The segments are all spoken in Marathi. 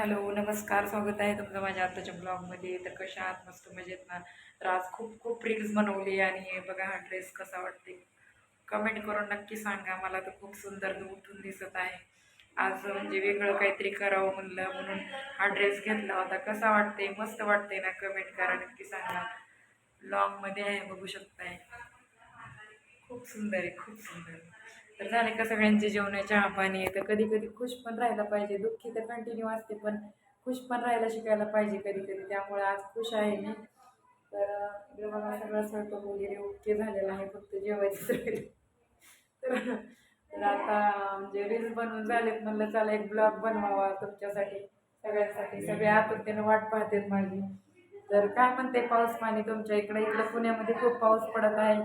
हॅलो नमस्कार स्वागत आहे तुमचं माझ्या आताच्या ब्लॉगमध्ये. तर कशा आहात? मस्त मजेत ना? तर आज खूप खूप रील्स बनवली आणि बघा हा ड्रेस कसा वाटते कमेंट करून नक्की सांगा. मला तर खूप सुंदर उठून दिसत आहे. आज म्हणजे वेगळं काहीतरी करावं म्हणलं म्हणून हा ड्रेस घेतला होता. कसा वाटते मस्त वाटते ना? कमेंट करा नक्की सांगा. ब्लॉगमध्ये आहे बघू शकताय. खूप सुंदर आहे खूप सुंदर. तर झाले का सगळ्यांचे जेवणाच्या चहा पाणी तर कधी कधी खुश पण राहायला पाहिजे. दुःखी तर कंटिन्यू असते पण खुश पण राहायला शिकायला पाहिजे कधी कधी. त्यामुळे आज खुश आहे मी. तर इकडे बघा सगळं स्वयंपाक वगैरे ओके झालेला आहे फक्त जेवायचं तर. तर आता म्हणजे रील्स बनवून झालेत म्हणलं चला एक ब्लॉग बनवावा तुमच्यासाठी सगळ्यांसाठी. सगळे आतुरतेनं वाट पाहतात माझी. तर काय म्हणते पाऊस पाणी तुमच्या इकडे? इकडं पुण्यामध्ये खूप पाऊस पडत आहे.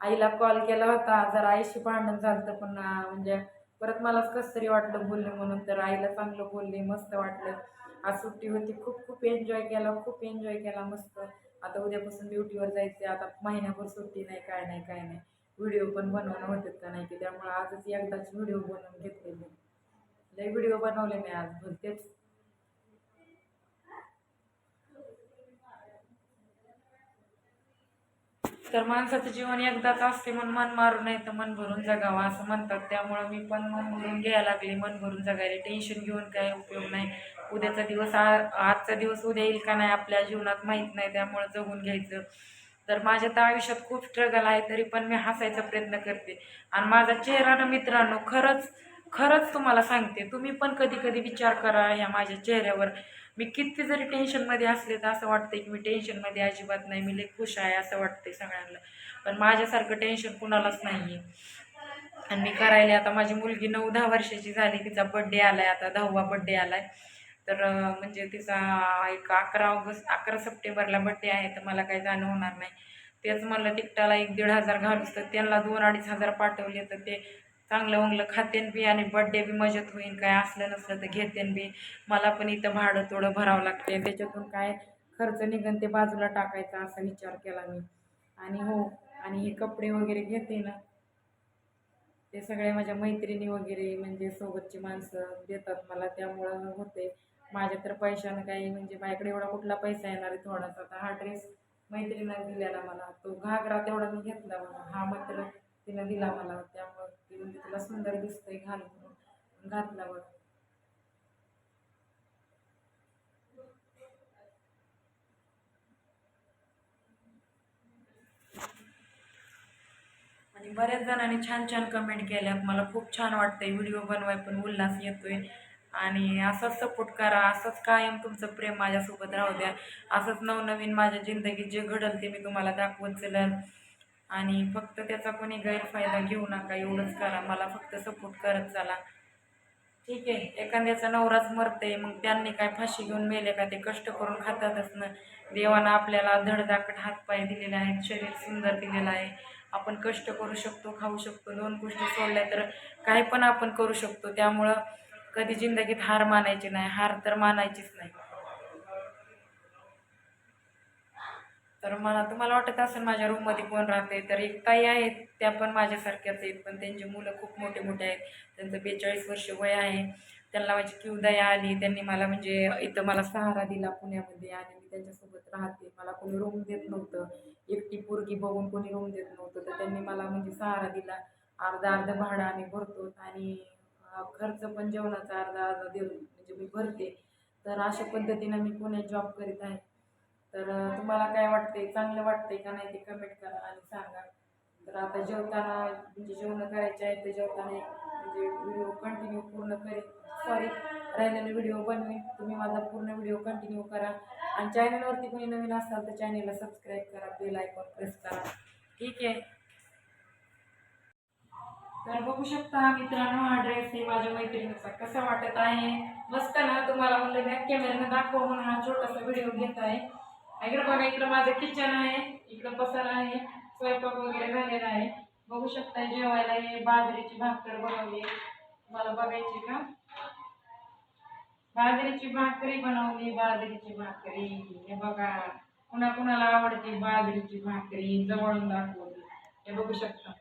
आईला कॉल केला होता. जरा आईशी भांडण झालं पण म्हणजे परत मलाच कसं तरी वाटलं बोलले म्हणून तर आईला चांगलं बोलले मस्त वाटलं. आज सुट्टी होती. खूप खूप एन्जॉय केला खूप एन्जॉय केला मस्त. आता उद्यापासून ड्युटीवर जायचं आता महिन्याभर सुट्टी नाही काय नाही काय नाही. व्हिडिओ पण बनवणं होतात का नाही की त्यामुळे आजच एकदाच व्हिडिओ बनवून घेतलेले. लय व्हिडिओ बनवले मी आज. भलतेच तर माणसाचं जीवन एकदाच असते म्हणून मन मारू नाही तर मन भरून जगावं असं म्हणतात. त्यामुळं मी पण मन भरून घ्यायला लागले. मन भरून जगायला. टेन्शन घेऊन काय उपयोग नाही. उद्याचा दिवस आ आजचा दिवस उद्या येईल का नाही आपल्या जीवनात माहीत नाही. त्यामुळं जगून घ्यायचं. तर माझ्या तर आयुष्यात खूप स्ट्रगल आहे तरी पण मी हसायचा प्रयत्न करते. आणि माझा चेहरा ना मित्रांनो खरंच खरंच तुम्हाला सांगते. तुम्ही पण कधी कधी विचार करा ह्या माझ्या चेहऱ्यावर. मी किती जरी टेन्शनमध्ये असले तर असं वाटतंय की मी टेन्शनमध्ये अजिबात नाही मी लई खुश आहे असं वाटतंय सगळ्यांना. पण माझ्यासारखं टेन्शन कुणालाच नाही आहे आणि मी करायला आता माझी मुलगी नऊ दहा वर्षाची झाली तिचा बड्डे आलाय आता दहावा बड्डे आलाय. तर म्हणजे तिचा एक अकरा ऑगस्ट अकरा सप्टेंबरला बड्डे आहे तर मला काही जाणं होणार नाही. तेच मला तिकटाला एक दीड हजार घालूस तर त्यांना दोन अडीच हजार पाठवले तर ते चांगलं उंगलं खातेन बी आणि बड्डे बी मजेत होईन. काय असलं नसलं तर घेतेन बी. मला पण इथं भाडं थोडं भरावं लागते त्याच्यातून काय खर्च निघन ते बाजूला टाकायचा असा विचार केला मी. आणि हो आणि हे कपडे वगैरे घेते ना ते सगळे माझ्या मैत्रिणी वगैरे म्हणजे सोबतची माणसं देतात मला. त्यामुळं होते. माझ्या तर पैशानं काही म्हणजे माझ्याकडे एवढा कुठला पैसा येणार आहे थोडासा. आता हा ड्रेस मैत्रिणीनं दिलेला मला. तो घागरा तेवढा मी घेतला मला हा मात्र तिने दिला मला त्यामुळं ती म्हणजे तुला सुंदर दिसतंय घाल म्हणून. घातल्यावर. आणि बऱ्याच जणांनी छान छान कमेंट केल्यात. मला खूप छान वाटतंय. व्हिडिओ बनवाय पण उल्हास येतोय. आणि असंच सपोर्ट करा असंच कायम तुमचं प्रेम माझ्यासोबत राहू द्या. असंच नवनवीन माझ्या जिंदगीत जे घडल ते मी तुम्हाला दाखवत चलन. आणि फक्त त्याचा कोणी गैरफायदा घेऊ नका एवढंच करा. मला फक्त सपोर्ट करत चला. ठीक आहे? एखाद्याचा नवराच मरते मग त्यांनी काय फाशी घेऊन मेले का? ते कष्ट करून खातातच ना. देवानं आपल्याला धडधाकट हातपाय दिलेले आहेत शरीर सुंदर दिलेलं आहे. आपण कष्ट करू शकतो खाऊ शकतो. दोन गोष्टी सोडल्या तर काही पण आपण करू शकतो. त्यामुळं कधी जिंदगीत हार मानायची नाही. हार तर मानायचीच नाही. तर मला तुम्हाला वाटत असेल माझ्या रूममध्ये कोण राहते तर एक ताई आहेत त्या पण माझ्यासारख्याच आहेत. पण त्यांची मुलं खूप मोठे मोठे आहेत. त्यांचं बेचाळीस वर्ष वय आहे. त्यांना माझी किवदया आली. त्यांनी मला म्हणजे इथं मला सहारा दिला पुण्यामध्ये आणि मी त्यांच्यासोबत राहते. मला कोणी रूम देत नव्हतं. एकटी पोरगी बघून कोणी रूम देत नव्हतं. तर त्यांनी मला म्हणजे सहारा दिला. अर्धा अर्धा भाडं आम्ही भरतो आणि खर्च पण जेवणाचा अर्धा अर्धा देऊन म्हणजे मी भरते. तर अशा पद्धतीनं मी पुण्यात जॉब करीत आहे. तर तुम्हाला काय वाटते चांगलं वाटतंय का नाही ते कमेंट करा आणि सांगा. तर आता जेवताना म्हणजे जेवण करायचे आहे ते जेवताना म्हणजे व्हिडिओ कंटिन्यू पूर्ण करेन. सॉरी राहिलेले व्हिडिओ बनवी तुम्ही माझा पूर्ण व्हिडिओ कंटिन्यू करा. आणि चॅनलवरती कोणी नवीन असाल तर चॅनलला सबस्क्राईब करा बेल आयकॉन प्रेस करा. ठीक आहे? तर बघू शकता मित्रांनो हा ड्रेस हे माझ्या मैत्रिणीचा. कसा वाटत आहे? मस्त ना? तुम्हाला म्हणलं बॅक कॅमेऱ्यानं दाखव म्हणून हा छोटासा व्हिडिओ घेत आहे. इकडं बघा इकडं माझं किचन आहे इकडं पसारा आहे स्वयंपाक वगैरे झालेला आहे. बघू शकता जेवायला हे बाजरीची भाकर बनवली मला बघायची का? बाजरीची भाकरी बनवली बाजरीची भाकरी. हे बघा कुणा कुणाला आवडते बाजरीची भाकरी जवळून दाखवली. हे बघू शकता.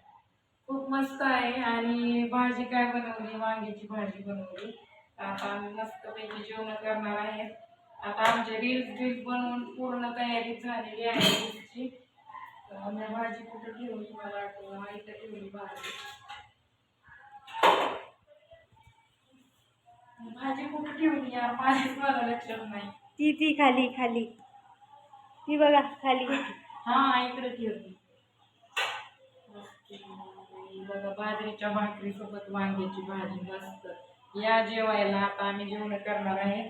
खूप मस्त आहे आणि भाजी काय बनवली? वांग्याची भाजी बनवली. आता आम्ही मस्तपैकी जेवण करणार आहे. आता आमचे रील्स बिल्स बनवून पूर्ण तयारी झालेली आहे रील्सची मी भाजी कुठं ठेवली मला वाटतं हा इथं ठेवली भाजी. भाजी कुठं ठेवली यार? माझीच मला लक्षात नाही. ती ती खाली खाली. ती बघा खाली. हा इकडे ठेवली. बघा बाजरीच्या भाकरी सोबत वांग्याची भाजी मस्त. या जेवायला आता आम्ही जेवण करणार आहे.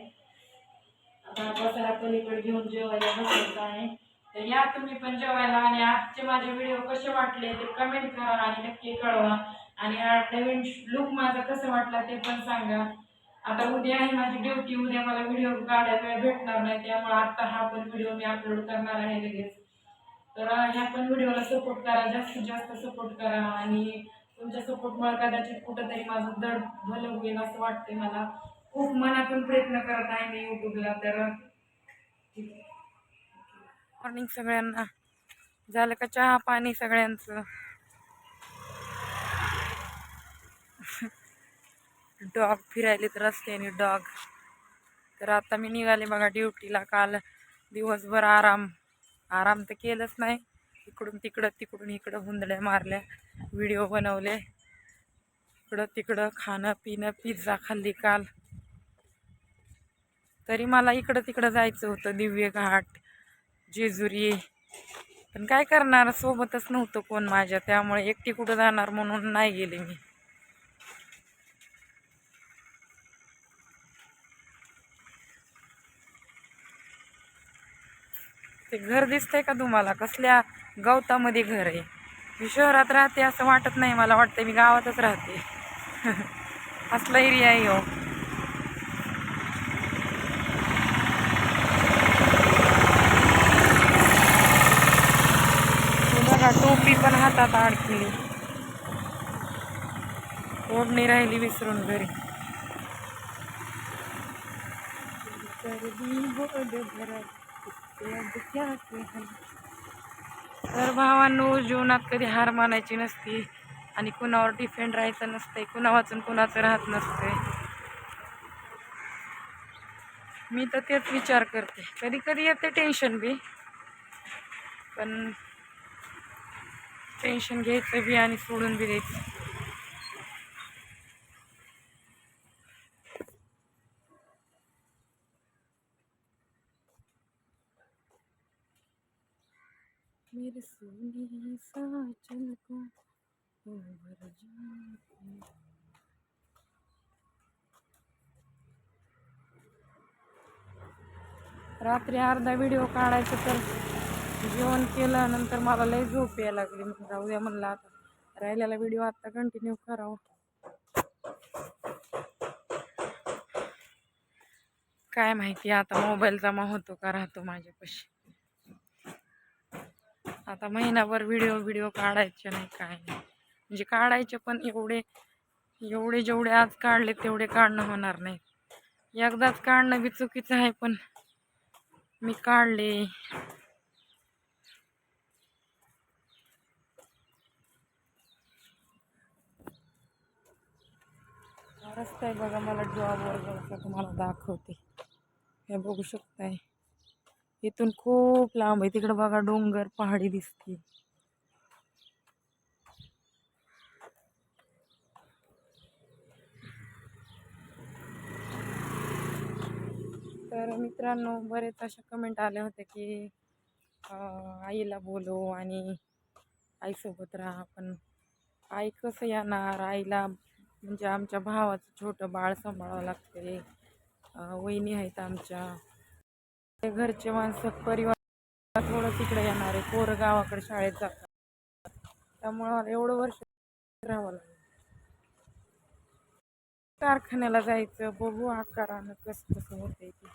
आता बसायला पलीकडे घेऊन जेवायला बसायचं आहे. तर या तुम्ही पण जेवायला आणि आजचे माझे व्हिडिओ कसे वाटले ते कमेंट करा आणि नक्की कळवा. आणि हा नवीन लुक माझा कसं वाटला ते पण सांगा. आता उद्या आहे माझी ड्युटी उद्या मला व्हिडिओ काढायला वेळ भेटणार नाही त्यामुळे आता हा पण व्हिडिओ मी अपलोड करणार आहे लगेच. तर ह्या पण व्हिडिओला सपोर्ट करा जास्तीत जास्त सपोर्ट करा आणि तुमच्या सपोर्टमुळे कदाचित कुठंतरी माझं दड भलं होईल असं वाटते मला. खूप मनातून प्रयत्न करत आहे मी युट्यूबला तर मॉर्निंग सगळ्यांना. झालं का चहा पाणी सगळ्यांचं? डॉग फिरायलेत रस्त्याने डॉग तर आता मी निघाले बघा ड्युटीला काल दिवसभर आराम. आराम तर केलंच नाही. इकडून तिकडं तिकडून इकडं हुंदड्या मारल्या. व्हिडिओ बनवले. इकडं तिकडं खाणं पिणं पिझ्झा खाल्ली काल. तरी मला इकडं तिकडं जायचं होतं दिव्य घाट जेजुरी. पण काय करणार सोबतच नव्हतं कोण माझ्या त्यामुळे एकटी कुठं जाणार म्हणून नाही गेले मी. ते घर दिसतंय का तुम्हाला? कसल्या गवतामध्ये घर आहे? मी शहरात राहते असं वाटत नाही मला वाटतं मी गावातच राहते. असला एरिया आहे हो बघा टोपी पण हातात अडकली ओढणी राहिली विसरून घरी. तर भावांनो जीवनात कधी हार मानायची नसती आणि कुणावर डिफेंड राहायचं नसतंय कुणा वाचून कुणाचं राहत नसतंय. मी तर तेच विचार करते. कधी कधी येते टेन्शन बी. पण टेन्शन घ्यायचं बी आणि सोडून बी द्यायचं. मेरे सोने साजन को ओवर भर रात्री अर्धा व्हिडिओ काढायचं तर जेवण केलं नंतर मला लय झोप यायला लागली. मग जाऊ द्या म्हणलं आता. राहिलेला व्हिडिओ आता कंटिन्यू करावा. काय माहिती आता मोबाईल जमा होतो का राहतो माझ्यापाशी. आता महिनाभर व्हिडिओ व्हिडिओ काढायचे नाही काय नाही. म्हणजे काढायचे पण एवढे एवढे जेवढे आज काढले तेवढे काढणं होणार नाही. एकदाच काढणं बी चुकीचं आहे पण मी काढले. हा रस्ता आहे बघा मला जॉबवर जायचं तुम्हाला दाखवते. हे बघू शकताय. इथून खूप लांब आहे. तिकडं बघा डोंगर पहाडी दिसते. तर मित्रांनो बरेच अशा कमेंट आल्या होत्या की आईला बोलू आणि आईसोबत राहा पण आई कसं येणार? आईला म्हणजे आमच्या भावाचं छोटं बाळ सांभाळावं लागते वहिनी आहेत आमच्या. घरचे माणसं परिवार थोडं तिकडे येणार आहे. पोरं गावाकडे शाळेत जातात. त्यामुळं एवढं वर्ष राहावं लागलं. कारखान्याला जायचं बघू आकारानं कसं कसं होतंय ते.